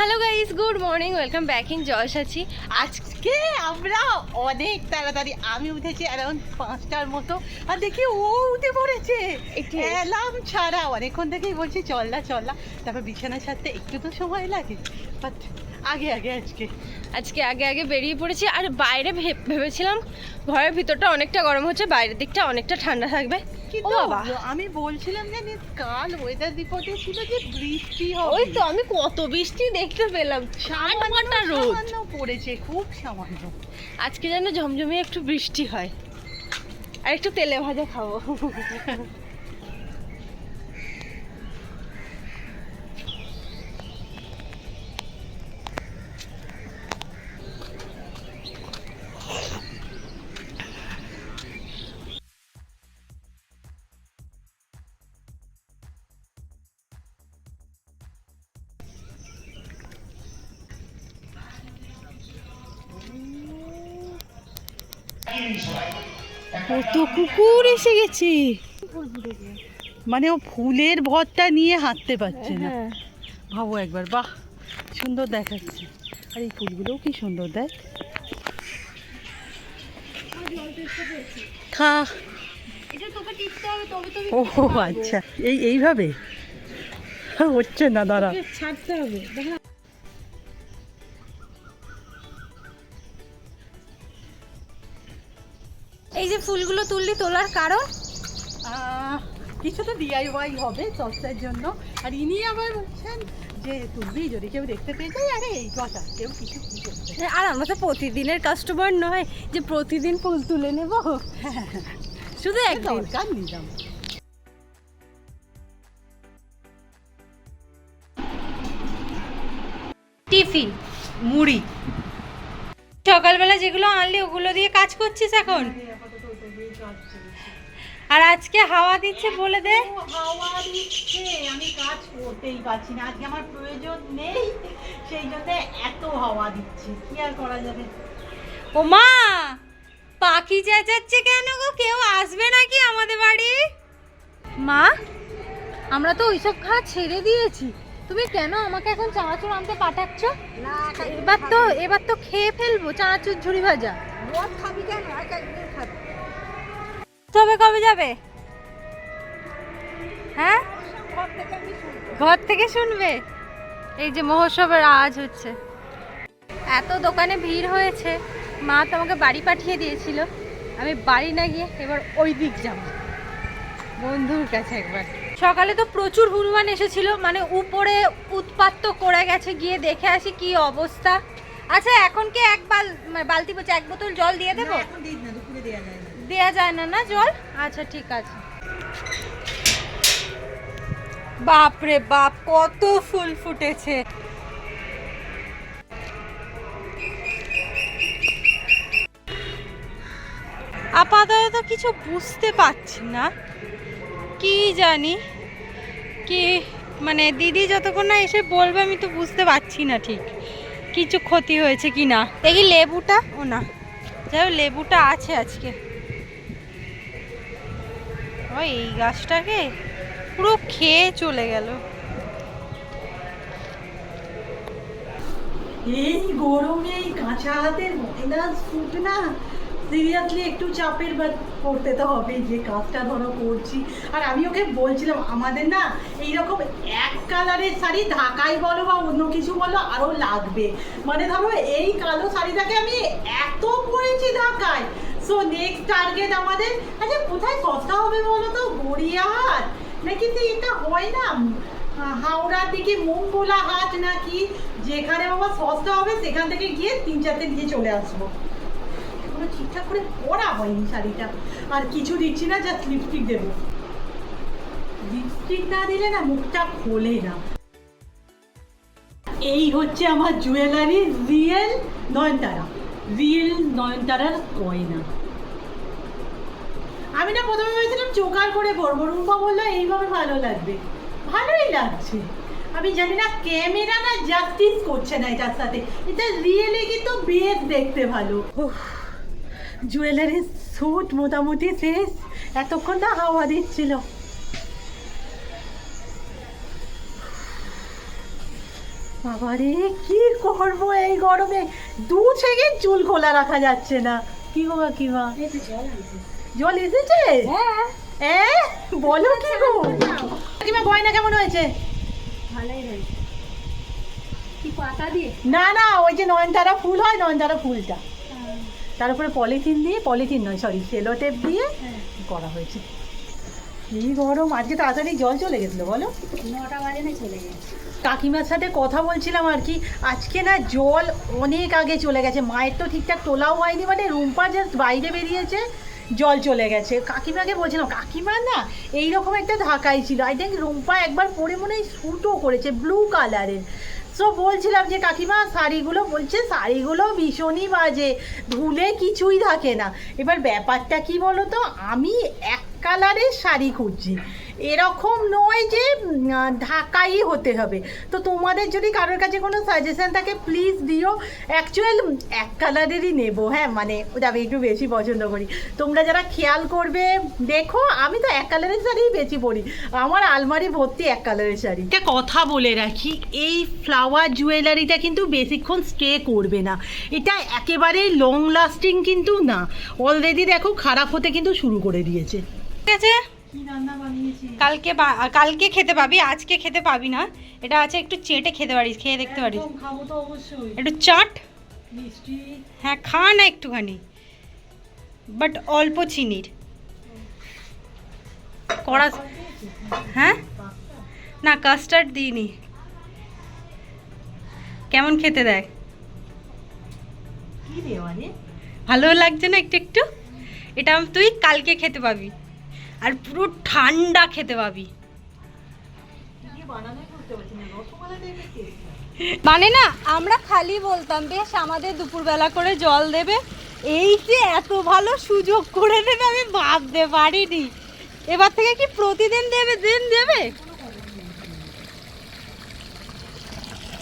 Hello guys good morning welcome back in Joys আছি আজকে আমরা অনেক তাড়াতাড়ি আমি উঠেছি অ্যারাউন্ড পাঁচটার মতো আর দেখি ও উঠে পড়েছে। অ্যালার্ম ছাড়া অনেকক্ষণ থেকেই বলছি চল না চল না। তারপর বিছানা ছাড়তে একটু তো সময় লাগে। আগে আগে আজকে। আজকে আগে আগে বেরিয়ে পড়েছি। আর বাইরে ভেবেছিলাম ঘরের ভিতরটা অনেকটা গরম হচ্ছে বাইরের দিকটা অনেকটা ঠান্ডা থাকবে। ও বাবা। আমি বলছিলাম জানি কাল ওয়েদার রিপোর্টে ছিল যে বৃষ্টি হবে। ওই তো আমি কত বৃষ্টি দেখতে পেলাম। ফাটাফাটা রোদ। পড়েছে খুব সামান্য। আজকে যেন ঝমঝমে একটু বৃষ্টি হয়। আর একটু তেলে ভাজা খাব। কত কুকুর এসে গেছে। মানে ও ফুলের ভরটা নিয়ে হাঁটতে পারছে না। হ্যাঁ। ভাবো একবার বাহ সুন্দর দেখাচ্ছে। আর এই ফুলগুলোও কি সুন্দর দেখ। খা। ও আচ্ছা। এই এইভাবে? হচ্ছে না দাঁড়া। ছাড়তে হবে। এই যে ফুলগুলো তুললি তোলার কারণ? আহ, কিছু তো ডিআইওয়াই হবে চর্চার জন্য। আর ইনি আবার বলছেন যে তুলবি যদি কেউ দেখতে পেয়ে যায় আরে এই কথা কেউ কিছু না। আর আমরা তো প্রতিদিনের কাস্টমার নয় যে প্রতিদিন ফুল তুলে নেব। শুধু একদিন। দরকার নিলাম। টিফিন মুড়ি। সকালবেলা যেগুলো আনলি ওগুলো দিয়ে কাজ করছিস এখন? আর আজকে হাওয়া দিচ্ছে বলে দে। হাওয়া দিচ্ছে আমি কাজ করতেই পারছি না। আজকে আমার প্রয়োজন নেই সেই জন্য এত হাওয়া দিচ্ছে। কি আর করা যাবে? ও মা পাখি চেঁচাচ্ছে কেন গো? কেউ আসবে নাকি আমাদের বাড়ি? মা আমরা তো ওইসব খাওয়া ছেড়ে দিয়েছি। তুমি কেন আমাকে এখন চানাচুর আনতে পাঠাচ্ছ? এবার তো এবার তো খেয়ে ফেলব চানাচুর ঝুড়ি ভাজা। খাবি কেন? খাবি। তবে কবে যাবে? হ্যাঁ? ঘর থেকে শুনবে। এই যে মহোৎসবের আওয়াজ হচ্ছে। এত দোকানে ভিড় হয়েছে। মা তো আমাকে বাড়ি পাঠিয়ে দিয়েছিল। আমি বাড়ি না গিয়ে এবার ওই দিক যাব। বন্ধুর কাছে একবার। সকালে তো প্রচুর হনুমান এসেছিল মানে উপরে উৎপাত তো করে গেছে গিয়ে দেখে আসি কি অবস্থা। আচ্ছা এখন কি এক বাল মানে বালতি বলছে এক বোতল জল দিয়ে দেবো? দেয়া যায় না না জল? আচ্ছা ঠিক আছে। বাপরে বাপ কত ফুল ফুটেছে। আপাতত কিছু বুঝতে পারছি না। কি জানি? কি মানে দিদি যতক্ষণ না এসে বলবে আমি তো বুঝতে পারছি না ঠিক। কিছু ক্ষতি হয়েছে কি না? দেখি লেবুটা? ও না। যাই হোক, লেবুটা আছে আজকে। ও এই গাছটাকে পুরো খেয়ে চলে গেল। এই গরমে এই কাঁচা হাতের মাইনাস ফুট না সিরিয়াসলি একটু চাপের বা করতে তো হবে যে কাজটা ধরো করছি। আর আমি ওকে বলছিলাম, আমাদের না এইরকম এক কালারের শাড়ি ঢাকাই বলো বা অন্য কিছু বলো আরও লাগবে। মানে ধরো এই কালো শাড়িটাকে আমি এত পরেছি ঢাকায়। সো নেক্সট টার্গেট আমাদের আচ্ছা কোথায় সস্তা হবে বলো তো? গড়িয়াহাট। নাকি এটা হয় না হাওড়ার দিকে মঙ্গলা হাট নাকি? যেখানে বাবা সস্তা হবে, সেখান থেকে গিয়ে তিন চারটে দিয়ে চলে আসব। ঠিকঠাক করে পরা হয়নি শাড়িটা। আর কিছু দিচ্ছি না জাস্ট লিপস্টিক দেবো। লিপস্টিক না দিলে না মুখটা খোলে না। এই হচ্ছে আমার জুয়েলারি রিয়েল নয়নতারা। রিয়েল নয়নতারার গয়না। আমি না প্রথমে ভেবেছিলাম চোকার করে পরবো। রুম্পা বলল, এইভাবে ভালো লাগবে। ভালোই লাগছে। আমি জানি না ক্যামেরা না জাস্টিস করছে না এটার সাথে। এটা রিয়েলি কিন্তু বেশ দেখতে ভালো। জুয়েলারির স্যুট মোটামুটি শেষ। এতক্ষণ না হাওয়া দিচ্ছিল। বাবারে কি করব এই গরমে? দু সেকেন্ড চুল খোলা রাখা যাচ্ছে না। কি গো কাকিমা? জল এসেছে? হ্যাঁ। এ বলো কি গো? কাকিমা গয়না কেমন হয়েছে? ভালোই হয়েছে কি পাতা দিয়ে? না না ওই যে নয়নতারা ফুল হয় নয়নতারা ফুলটা। তার উপরে পলিথিন দিয়ে পলিথিন নয় সরি সেলো টেপ দিয়ে করা হয়েছে। কি গরম আজকে তাড়াতাড়ি জল চলে গেছিল বলো? নটা বাজে না চলে গেছে। কাকিমার সাথে কথা বলছিলাম আর কি আজকে না জল অনেক আগে চলে গেছে মায়ের তো ঠিকঠাক তোলাও হয়নি মানে রুম্পা জাস্ট বাইরে বেরিয়েছে জল চলে গেছে। কাকিমাকে বলছিলাম কাকিমা না এইরকম একটা ঢাকাই ছিল। আই থিঙ্ক রুম্পা একবার পরে মনে হয় স্যুটও করেছে ব্লু কালারের সো বলছিলাম যে কাকিমা, শাড়িগুলো বলছে, শাড়িগুলো ভীষণই বাজে, ধুলে কিছুই থাকে না। এবার ব্যাপারটা কি বলো তো আমি এক কালারের শাড়ি খুঁজছি। এরকম নয় যে ঢাকাই হতে হবে। তো তোমাদের যদি কারোর কাছে কোনো সাজেশন থাকে প্লিজ দিও। অ্যাকচুয়াল এক কালারেরই নেব হ্যাঁ? মানে ওটা আমি একটু বেশি পছন্দ করি। তোমরা যারা খেয়াল করবে দেখো আমি তো এক কালারের শাড়িই বেশি পরি। আমার আলমারি ভর্তি এক কালারের শাড়ি। একটা কথা বলে রাখি এই ফ্লাওয়ার জুয়েলারিটা কিন্তু বেশিক্ষণ স্টে করবে না। এটা একেবারেই লং লাস্টিং কিন্তু না। অলরেডি দেখো খারাপ হতে কিন্তু শুরু করে দিয়েছে। ঠিক আছে? কালকে কালকে খেতে পাবি আজকে খেতে পাবি না। এটা আছে একটু চেটে খেতে পারিস খেয়ে দেখতে পারিস। খাব তো অবশ্যই। একটু চাট। মিষ্টি। হ্যাঁ খা না একটুখানি। বাট অল্প চিনির। কড়া হ্যাঁ? না কাস্টার্ড দিইনি। কেমন খেতে দেয়? কি ভালো লাগছে না একটু একটু? এটা তুই কালকে খেতে পাবি। আর পুরো ঠান্ডা খেতে পাবি। মানে না আমরা খালি বলতাম বেশ আমাদের দুপুরবেলা করে জল দেবে। এই যে এত ভালো সুযোগ করে দেবে আমি ভাবতে পারিনি। এবার থেকে কি প্রতিদিন দেবে দিন দেবে?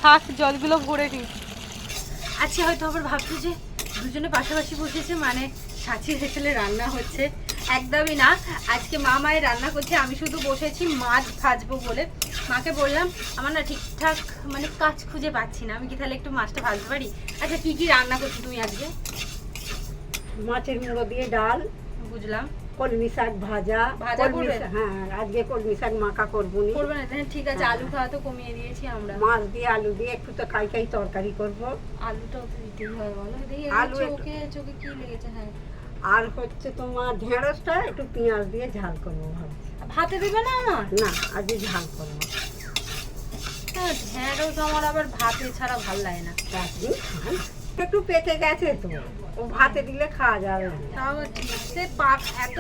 থাক জলগুলো ভরে নি। আচ্ছা হয়তো আবার ভাবছি যে দুজনে পাশাপাশি বসেছে মানে সাঁচি হেসেলে রান্না হচ্ছে। একদমই না। আজকে মা মায়ের রান্না করছে আমি শুধু বসেছি মাছ ভাজবো বলে। মাকে বললাম আমার না ঠিকঠাক মানে কাজ খুঁজে পাচ্ছি না। আমি কি তাহলে একটু মাছটা ভাজতে পারি? আচ্ছা কি কি রান্না করছ তুমি আজকে? মাছের মুড়ো দিয়ে ডাল বুঝলাম। কলমি শাক ভাজা ভাজা করবে? হ্যাঁ আজকে কলমি শাক মাখা করব নি। করবে না? ঠিক আছে হ্যাঁ। আলু খাওয়া তো কমিয়ে দিয়েছি আমরা। মাছ দিয়ে আলু দিয়ে একটু তো কাই কাই তরকারি করব। আলুটাও তো দিতেই হয় বলো দেখি আলু চোখে চোখে কি লেগেছে? হ্যাঁ। আর হচ্ছে তোমার ঢেঁড়সটা একটু পেঁয়াজ দিয়ে ঝাল করব ভাবছি। ভাতে দেবে না আমার না আজকে ঝাল করব। ঢেঁড়স আমার আবার ভাতে ছাড়া ভালো লাগে না। একটু পেকে গেছে তো ও ভাতে দিলে খাওয়া যাবে তাও সে পাক এত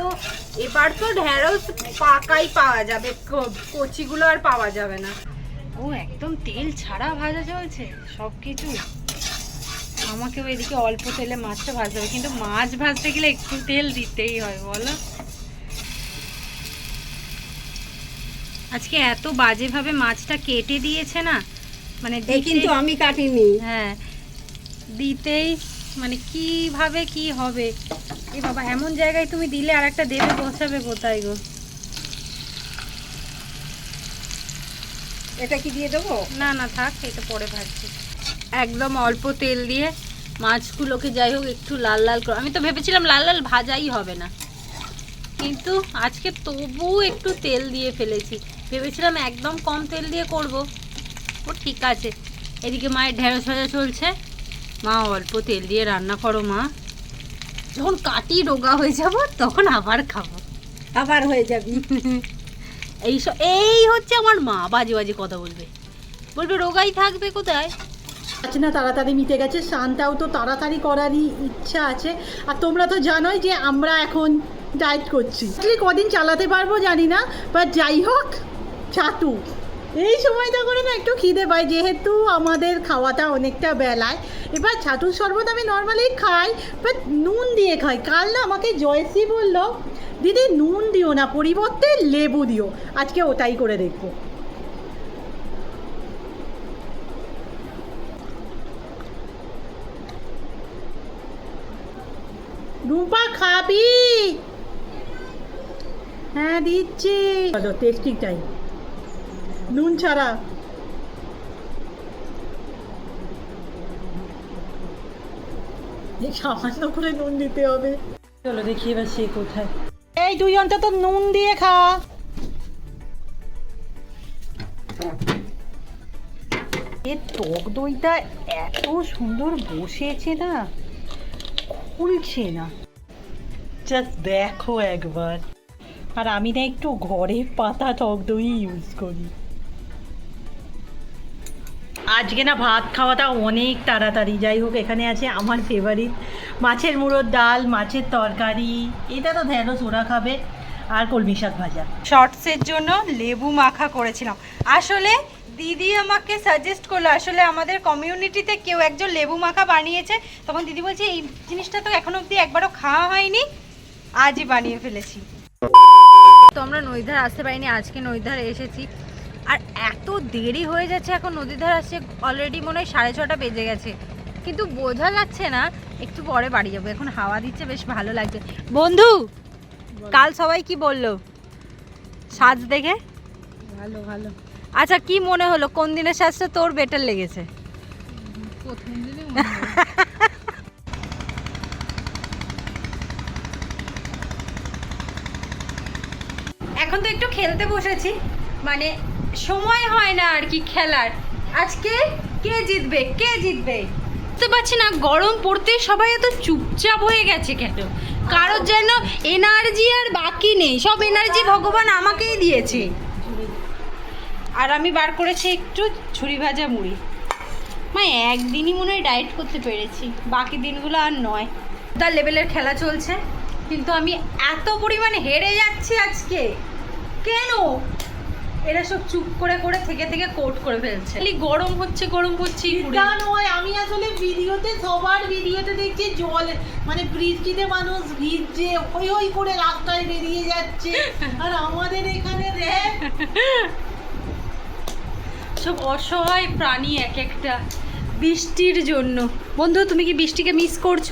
এবার তো ঢেঁড়স পাকাই পাওয়া যাবে কচিগুলো আর পাওয়া যাবে না। ও একদম তেল ছাড়া ভাজা চলছে সব কিছু আমাকেও এদিকে অল্প তেলে মাছটা ভাজতে হবে কিন্তু মাছ ভাজতে গেলে একটু তেল দিতেই হয় বলো? আজকে এত বাজেভাবে মাছটা কেটে দিয়েছে না মানে কিন্তু আমি কাটিনি। হ্যাঁ দিতেই মানে কীভাবে কি হবে? এ বাবা এমন জায়গায় তুমি দিলে আর একটা দেবে বসাবে কোথায় গো? এটা কি দিয়ে দেবো? না না থাক এটা পরে ভাজছি। একদম অল্প তেল দিয়ে মাছগুলোকে যাই হোক একটু লাল লাল করে আমি তো ভেবেছিলাম লাল লাল ভাজাই হবে না। কিন্তু আজকে তবু একটু তেল দিয়ে ফেলেছি। ভেবেছিলাম একদম কম তেল দিয়ে করব। ও ঠিক আছে। এদিকে মায়ের ঢেঁড়স ভাজা চলছে। মা অল্প তেল দিয়ে রান্না করো মা। যখন কাটি রোগা হয়ে যাব তখন আবার খাব। আবার হয়ে যাবি। এই এই হচ্ছে আমার মা। বাজে বাজে কথা বলবে। বলবে রোগাই থাকবে কোথায়? আছে না, তাড়াতাড়ি মিটে গেছে স্নানটাও তো তাড়াতাড়ি করারই ইচ্ছা আছে। আর তোমরা তো জানোই যে আমরা এখন ডায়েট করছি। কদিন চালাতে পারব জানি না বাট যাই হোক ছাতু এই সময়টা করে না একটু খিদে পায়, যেহেতু আমাদের খাওয়াটা অনেকটা বেলায়। এবার ছাতুর শরবত আমি নর্মালি খাই বাট নুন দিয়ে খাই। কাল না আমাকে জয়শ্রী বলল, দিদি, নুন দিও না, পরিবর্তে লেবু দিও। আজকে ওটাই করে দেখব। রুম্পা খাবি? হ্যাঁ দিচ্ছি। টেস্টিংটাই নুন ছাড়া। সামান্য করে নুন দিতে হবে। চলো, দেখি এবার সে কোথায়। এই তুই অন্তত নুন দিয়ে খা। এর টক দইটা এত সুন্দর বসেছে না। খুলছে না। জাস্ট দেখো একবার। আর আমি না একটু ঘরে পাতা টক দই ইউজ করি। আজকে না ভাত খাওয়াটা অনেক তাড়াতাড়ি। যাই হোক, এখানে আছে আমার ফেভারিট মাছের মুড়োর ডাল, মাছের তরকারি। এটা তো ধ্যানস ওরা খাবে। আর কলমি শাক ভাজা। শর্টসের জন্য লেবু মাখা করেছিলাম। আসলে দিদি আমাকে সাজেস্ট করল আসলে আমাদের কমিউনিটিতে কেউ একজন লেবু মাখা বানিয়েছে তখন দিদি বলছে এই জিনিসটা তো এখনও অবধি একবারও খাওয়া হয়নি আজই বানিয়ে ফেলেছি। তো আমরা নদীধার আসতে পারিনি আজকে নদীধার এসেছি। আর এত দেরি হয়ে যাচ্ছে এখন নদীধার আসছে অলরেডি মনে হয় সাড়ে ছটা বেজে গেছে। কিন্তু বোঝা যাচ্ছে না একটু পরে বাড়ি যাব এখন হাওয়া দিচ্ছে বেশ ভালো লাগছে। বন্ধু কাল সবাই কি বলল? সাজ দেখে? ভালো ভালো। আচ্ছা কি মনে হলো? কোন দিনের সাজটা তোর বেটার লেগেছে? এখন তো একটু খেলতে বসেছি। মানে সময় হয় না আর কি খেলার। আজকে কে জিতবে? কে জিতবে? বুঝতে পারছি না গরম পড়তে সবাই এত চুপচাপ হয়ে গেছে কেন? কারোর যেন এনার্জি আর বাকি নেই। সব এনার্জি ভগবান আমাকেই দিয়েছে। আর আমি বার করেছি একটু ছুরি ভাজা মুড়ি। মা, একদিনই মনে হয় ডায়েট করতে পেরেছি। বাকি দিনগুলো আর নয়। তার লেভেলের খেলা চলছে, কিন্তু আমি এত পরিমাণে হেরে যাচ্ছি আজকে। কেন? এরা সব চুপ করে করে থেকে থেকে কোট করে ফেলছে। খালি গরম হচ্ছে গরম হচ্ছে নয় আমি আসলে ভিডিওতে, সবার ভিডিওতে দেখছি জল মানে বৃষ্টিতে মানুষ ভিজছে, হই হই করে রাস্তায় বেরিয়ে যাচ্ছে। আর আমাদের এখানে দেখ সব অসহায় প্রাণী এক একটা বৃষ্টির জন্য। বন্ধু তুমি কি বৃষ্টিকে মিস করছ?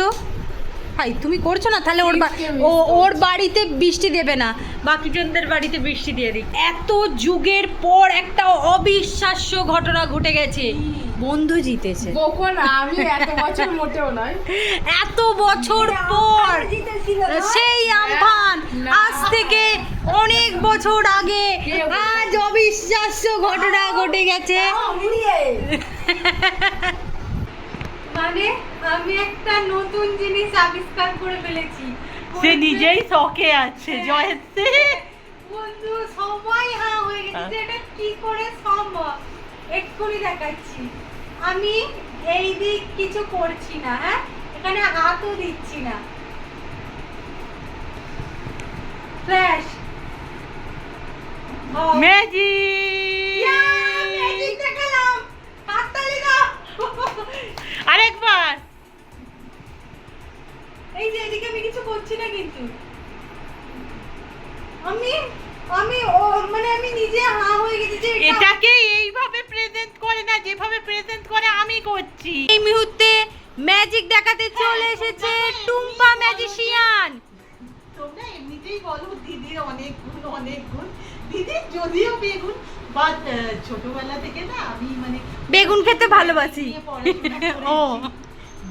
হাই তুমি করছ না? তাহলে ওর ও ওর বাড়িতে বৃষ্টি দেবে না। বাকিজনদের বাড়িতে বৃষ্টি দিয়ে দিই এত যুগের পর একটা অবিশ্বাস্য ঘটনা ঘটে গেছে। বন্ধু জিতেছে। বকো না আমি এত বছর মোটেও নয়। এত বছর পর সেই আমফান আজ থেকে অনেক বছর আগে আজ অবিশ্বাস্য ঘটনা ঘটে গেছে। মানে আমি একটা নতুন জিনিস আবিষ্কার করে ফেলেছি। সে নিজেই শখে আছে জয়েছে বন্ধু সবাই হা হয়ে গেছে এটা কি করে সম্ভব? এক্ষুনি দেখাচ্ছি। আমি এই দিক কিছু করছি না হ্যাঁ? এখানে হাতও দিচ্ছি না। ফ্ল্যাশ। ম্যাজিক দেখালাম। হাততালি দাও। আরেকবার! এই যে এদিকে আমি কিছু করছি না কিন্তু। আমি আমি ও মানে আমি নিজে হা হয়ে গেছি যে এটা এটাকে এইভাবে প্রেজেন্ট করে না যেভাবে প্রেজেন্ট করে আমি করছি। এই মুহূর্তে ম্যাজিক দেখাতে চলে এসেছে টুম্পা ম্যাজিশিয়ান তোমরা এমনিতেই বলো দিদির অনেক গুণ অনেক গুণ। দিদির যদিও বেগুন ছোটবেলা থেকে না আমি মানে বেগুন খেতে ভালোবাসি। ও।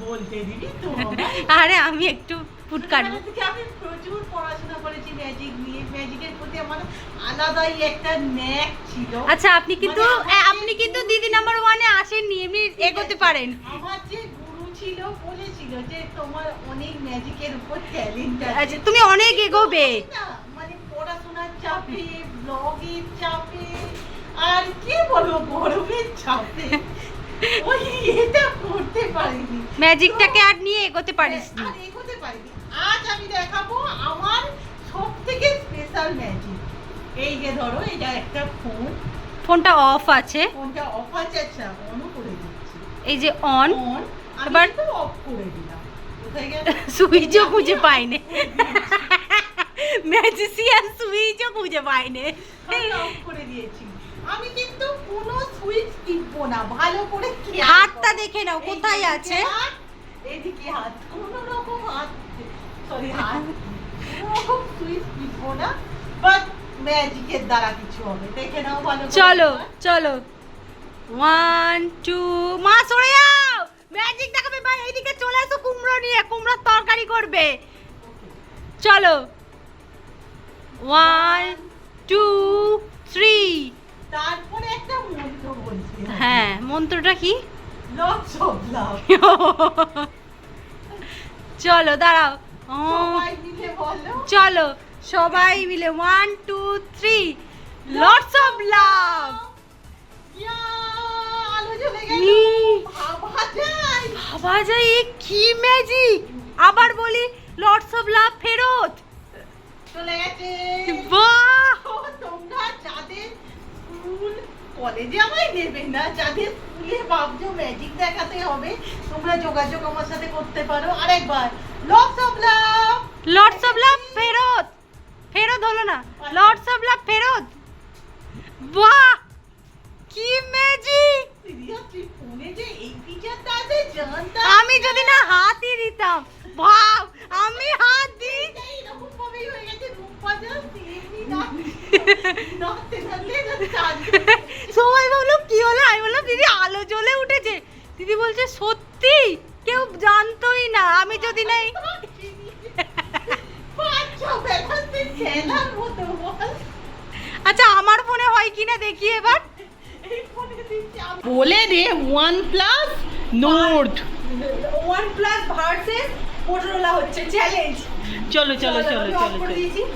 আরে আমি একটু ফুট কাটবো। আমি প্রচুর পড়াশোনা করেছি ম্যাজিক নিয়ে। ম্যাজিকের প্রতি আমার আলাদাই একটা ন্যাক ছিল। আচ্ছা আপনি কিন্তু মানে যে আপনি কিন্তু দিদি নাম্বার ওয়ানে আসেননি এমনি এগোতে পারেন। আমার যে গুরু ছিল বলেছিল যে তোমার অনেক ম্যাজিকের উপর ট্যালেন্ট আছে। আচ্ছা তুমি অনেক এগোবে। মানে পড়াশোনার চাপে ব্লগের চাপে আর কি বলব গরমের চাপে। ওই এটা করতে পারিনি। ম্যাজিকটাকে আর নিয়ে এগোতে পারিস নি। আর এগোতে পারিনি। আজ আমি দেখাবো আমার সব থেকে স্পেশাল ম্যাজিক এই যে ধরো এটা একটা ফোন ফোনটা অফ আছে। ফোনটা অফ আছে আচ্ছা অনও করে দিচ্ছি। এই যে অন এবার- কিন্তু অফ করে দিলাম। সুইচও খুঁজে পাইনি। ম্যাজিশিয়ান সুইচও খুঁজে পাইনি। অফ করে দিয়েছি। আমি কিন্তু কোনো সুইচ টিপবো না ভালো করে হাতটা দেখে নাও কোথায় আছে? এদিকে হাত কোনো রকম হাত সরি হাত কোনো রকম সুইচ টিপবো না বাট ম্যাজিকের দ্বারা কিছু হবে। দেখে নাও ভালো চলো চলো। ওয়ান টু মা সরে যাও! ম্যাজিক দেখাবে ভাই এইদিকে চলে আসো কুমড়ো নিয়ে কুমড়োর তরকারি করবে। চলো। ওয়ান টু থ্রি তারপরে একটা মন্ত্র বলছি হ্যাঁ মন্ত্রটা কি? চলো দাঁড়াও। চলো সবাই মিলে one two three lots of love ভাবা যায়। এ কি ম্যাজিক আবার বলি লটস অফ লাভ ফেরত। চলে গেছে। বাহ! তোমরা যাদের স্কুল কলেজে আমায় নেবে না। যাদের স্কুলে ভাবছ ম্যাজিক দেখাতে হবে তোমরা যোগাযোগ আমার সাথে করতে পারো। আরেকবার lots of love lots of love ফেরত! ফেরত হলো না। লটস অফ লাভ ফেরত! বাহ! কি ম্যাজিক আমি যদি না হাতই দিতাম ভাব আমি হাত দিই। হয়ে গেছে সবাই ভাবলো কি হলো আমি বললাম দিদি আলো জ্বলে উঠেছে। দিদি বলছে সত্যি? কেউ জানতোই না। আমি যদি নাই বল। আচ্ছা আমার ফোনে হয় কিনা দেখি এবার। বলে রে OnePlus Nord OnePlus versus Motorola হচ্ছে চ্যালেঞ্জ চলো চলো চলো চলো চলো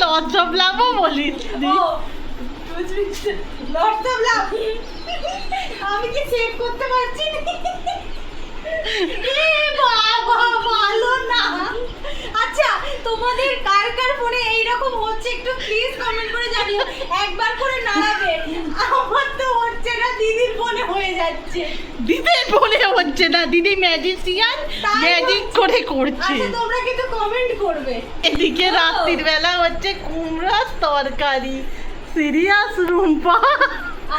লজ্জা লাভও বলিস আমি কি সেভ করতে পারছি বাবা ভালো না আচ্ছা তোমাদের কার কার ফোনে এইরকম হচ্ছে একটু প্লিজ কমেন্ট করে জানিও একবার করে নাড়াবে। যাচ্ছে। দিদির বলে হচ্ছে না দিদি ম্যাজিসিয়ান ম্যাজিক করে করছে। আচ্ছা তোমরা কিন্তু কমেন্ট করবে। এদিকে রাত্রির বেলা হচ্ছে কুমড়ার তরকারি সিরিয়াস রুম্পা।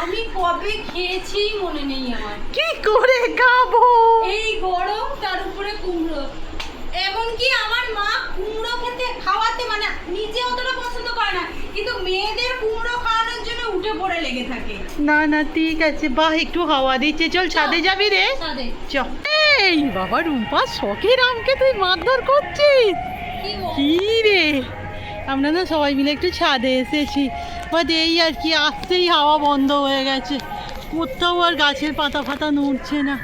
আমি কবে খেয়েছি মনে নেই আমার। কি করে খাব? এই গরম তার উপরে কুমড়ো। এমনকি আমার মা কুমড়ো খেতে খাওয়াতে মানে নিজে অতটা পছন্দ করে না কিন্তু মেয়েদের কুমড়ো খাওয়ানোর উঠে পড়ে লেগে থাকে। না না ঠিক আছে বাহ একটু হাওয়া দিচ্ছে। চল ছাদে যাবি রে। চ এই বাবা রুম্পা শখের আমকে তুই মারধর করছিস। কি রে? আমরা না সবাই মিলে একটু ছাদে এসেছি। বাট এই আর কি আসতেই হাওয়া বন্ধ হয়ে গেছে। কোথাও আর গাছের পাতা ফাতা নড়ছে না।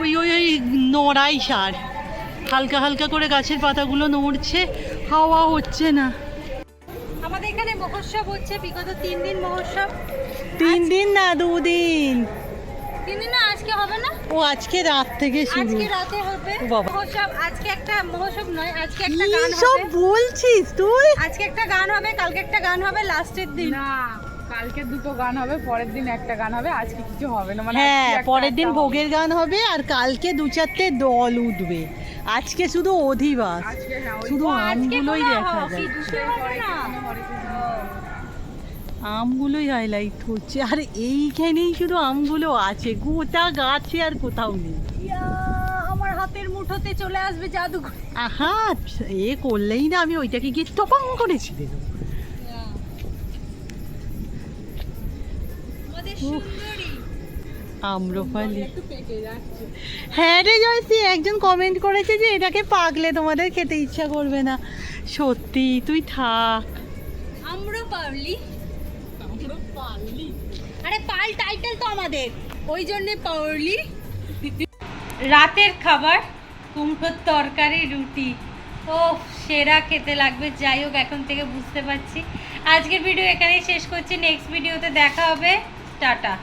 ওই ওই ওই নড়াই সার। হালকা হালকা করে গাছের পাতাগুলো নড়ছে। হাওয়া হচ্ছে না। এখানে মহোৎসব হচ্ছে বিগত তিন দিন মহোৎসব। তিন দিন না দুদিন। তিন দিন না আজকে হবে না? ও আজকে রাত থেকে শুরু। আজকে রাতে হবে। মহোৎসব আজকে একটা মহোৎসব নয় আজকে একটা গান সব বলছিস তুই? আজকে একটা গান হবে কালকে একটা গান হবে লাস্টের দিন। না কালকে দুটো গান হবে পরের দিন একটা গান হবে আজকে কিছু হবে না। মানে হ্যাঁ পরের দিন ভোগের গান হবে আর কালকে দু চারটে দল উঠবে। আজকে শুধু অধিবাস। আজকে হ্যাঁ, শুধু আমগুলোই দেখা যায়। হবে? আমগুলোই হাইলাইট হচ্ছে আর এইখানেই শুধু আমগুলো আছে গোটা গাছে আর কোথাও নেই। আমার হাতের মুঠোতে চলে আসবে জাদু আহা এ করলেই না আমি ওইটাকে গিয়ে টপাং করেছি উফ। আম্রপালি। একটু পেকে যাচ্ছে। হ্যাঁ রে জয়সি একজন কমেন্ট করেছে যে এটাকে পাকলে তোমাদের খেতে ইচ্ছা করবে না। সত্যি তুই থাক। আমরা পারলি আরে পাল টাইটেল তো আমাদের। ওই জন্যে পারলি। রাতের খাবার, কুমড়োর তরকারি, রুটি। ও সেরা খেতে লাগবে। যাই হোক, এখন থেকে বুঝতে পারছি। আজকের ভিডিও এখানেই শেষ করছি। নেক্সট ভিডিওতে দেখা হবে। টাটা।